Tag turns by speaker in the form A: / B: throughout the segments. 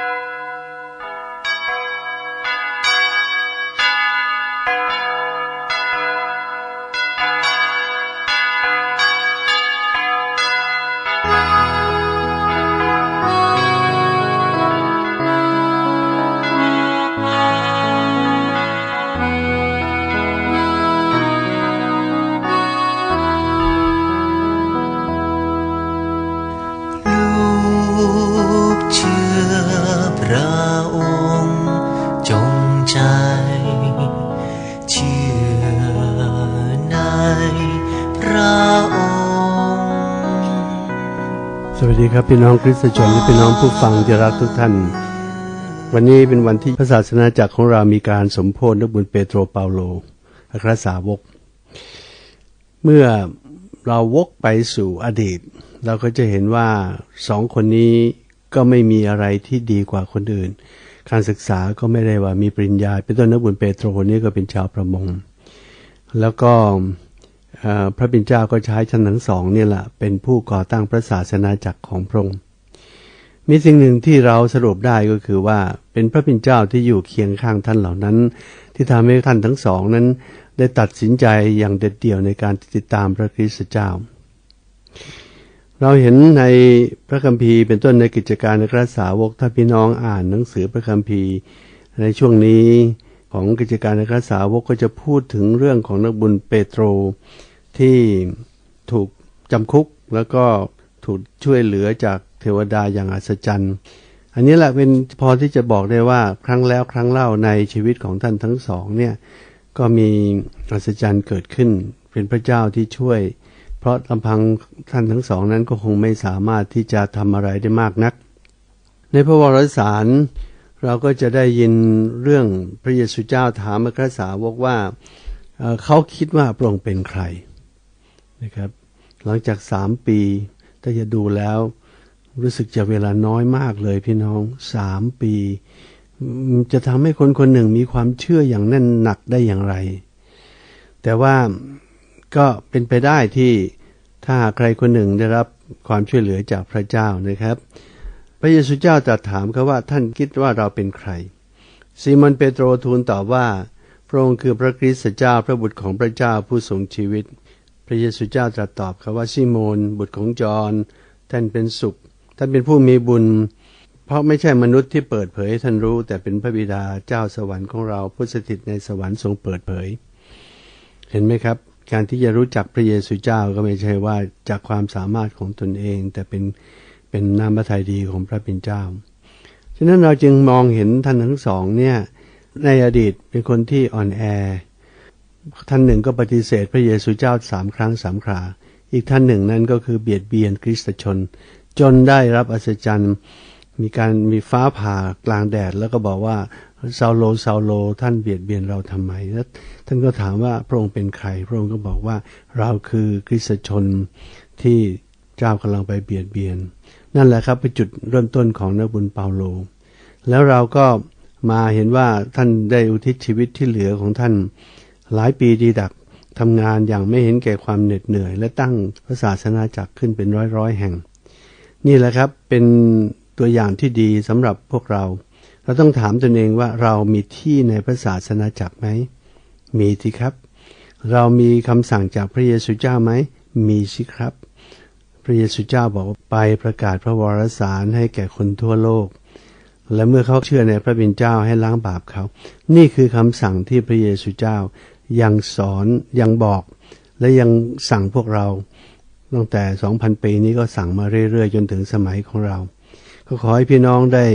A: Thank you. ดีครับพี่น้องคริสตชนและพี่น้องผู้ฟังที่รักทุกท่าน วันนี้เป็นวันที่พระศาสนาจักรของเรามีการสมโพธินบุญเปโตรเปาโลอัครสาวก เมื่อเราวกไปสู่อดีต เราก็จะเห็นว่าสองคนนี้ก็ไม่มีอะไรที่ดีกว่าคนอื่น การศึกษาก็ไม่ได้ว่ามีปริญญา เป็นต้นนักบุญเปโตรคนนี้ก็เป็นชาวประมง แล้วก็เพระบิดเจ้าก็ใช้ท่านทั้งสองเนี่ยแหละเป็นผู้ก่อตั้งพระศาสนาจักรของพระองค์มีสิ่งหนึ่งที่เราสรุปได้ก็คือว่าเป็นพระบิดเจ้าที่อยู่เคียงข้างท่านเหล่านั้น ที่ทำให้ท่านทั้งสองนั้น ได้ตัดสินใจอย่างเด็ดเดี่ยวในการติดตามพระคริสต์เจ้า เราเห็นในพระคัมภีร์เป็นต้นในกิจการในกระสาวกถ้าพี่น้องอ่านหนังสือพระคัมภีร์ ในช่วงนี้ของกิจการในกระสาวกก็จะพูดถึงเรื่องของนักบุญเปโตร ที่ถูกจำคุกแล้วก็ถูกช่วยเหลือจากเทวดาอย่างอัศจรรย์ อันนี้แหละเป็นพอที่จะบอกได้ว่าครั้งแล้วครั้งเล่าในชีวิตของท่านทั้งสองเนี่ยก็มีอัศจรรย์เกิดขึ้น เป็นพระเจ้าที่ช่วย เพราะลำพังท่านทั้งสองนั้นก็คงไม่สามารถที่จะทำอะไรได้มากนัก ในพระวรสารเราก็จะได้ยินเรื่องพระเยซูเจ้าถามพระสาวกว่าเอ่อเขาคิดว่าพระองค์เป็นใคร นะครับ หลังจากสามปีถ้าจะดูแล้ว รู้สึกจะเวลาน้อยมากเลยพี่น้องสามปี จะทำให้คนคนหนึ่งมีความเชื่ออย่างแน่นหนักได้อย่างไร แต่ว่าก็เป็นไปได้ที่ถ้าหากใครคนหนึ่งได้รับความช่วยเหลือจากพระเจ้านะครับ พระเยซูเจ้าตรัสถามเขาว่าท่านคิดว่าเราเป็นใครซีมอนเปโตรทูลตอบว่า พระองค์คือพระคริสต์เจ้าพระบุตรของพระเจ้าผู้ทรงชีวิต ระเยซูเจ้าตรัสตอบเขาว่าซีโมนบุตรของจอห์นท่านเป็นสุข ท่านเป็นผู้มีบุญ เพราะไม่ใช่มนุษย์ที่เปิดเผยท่านรู้ แต่เป็นพระบิดาเจ้าสวรรค์ของเราผู้สถิตในสวรรค์ทรงเปิดเผย เห็นไหมครับ การที่จะรู้จักพระเยซูเจ้าก็ไม่ใช่ว่าจากความสามารถของตนเอง แต่เป็นเป็นน้ำพระทัยดีของพระเป็นเจ้าฉะนั้นเราจึงมองเห็นท่านทั้งสองเนี่ยในอดีตเป็นคนที่อ่อนแอ ท่านหนึ่งก็ปฏิเสธพระเยซูเจ้าสามครั้งสามครา อีกท่านหนึ่งนั้นก็คือเบียดเบียนคริสตชน จนได้รับอัศจรรย์มีการมีฟ้าผ่ากลางแดด แล้วก็บอกว่าซาโลซาโล ท่านเบียดเบียนเราทำไมแล้วท่านก็ถามว่าพระองค์เป็นใคร พระองค์ก็บอกว่าเราคือคริสตชนที่เจ้ากำลังไปเบียดเบียน นั่นแหละครับเป็นจุดเริ่มต้นของนบุญเปาโล แล้วเราก็มาเห็นว่าท่านได้อุทิศชีวิตที่เหลือของท่าน หลายปีดีดักทำงานอย่างไม่เห็นแก่ความเหน็ดเหนื่อย และตั้งพระศาสนาจักรขึ้นเป็นร้อยร้อยแห่ง นี่แหละครับเป็นตัวอย่างที่ดีสำหรับพวกเรา เราต้องถามตนเองว่าเรามีที่ในพระศาสนาจักรไหม มีสิครับ เรามีคำสั่งจากพระเยซูเจ้าไหม มีสิครับ พระเยซูเจ้าบอกว่าไปประกาศพระวรสารให้แก่คนทั่วโลก และเมื่อเขาเชื่อในพระบิดเจ้าให้ล้างบาปเขา นี่คือคำสั่งที่พระเยซูเจ้า ยังสอนยังบอกและยังสั่งพวกเรา ตั้งแต่ 2,000 ปีนี้ก็สั่งมาเรื่อยๆ จนถึงสมัยของเรา ก็ขอให้พี่น้องได้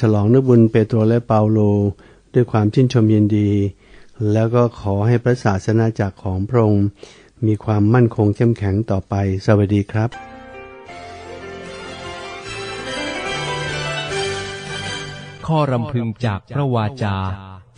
A: ฉลองนบุญเปโตรและเปาโล ด้วยความชื่นชมยินดี แล้วก็ขอให้พระศาสนาจักรของพระองค์มีความมั่นคงเข้มแข็งต่อไป สวัสดีครับ
B: ข้อรำพึงจากพระวาจา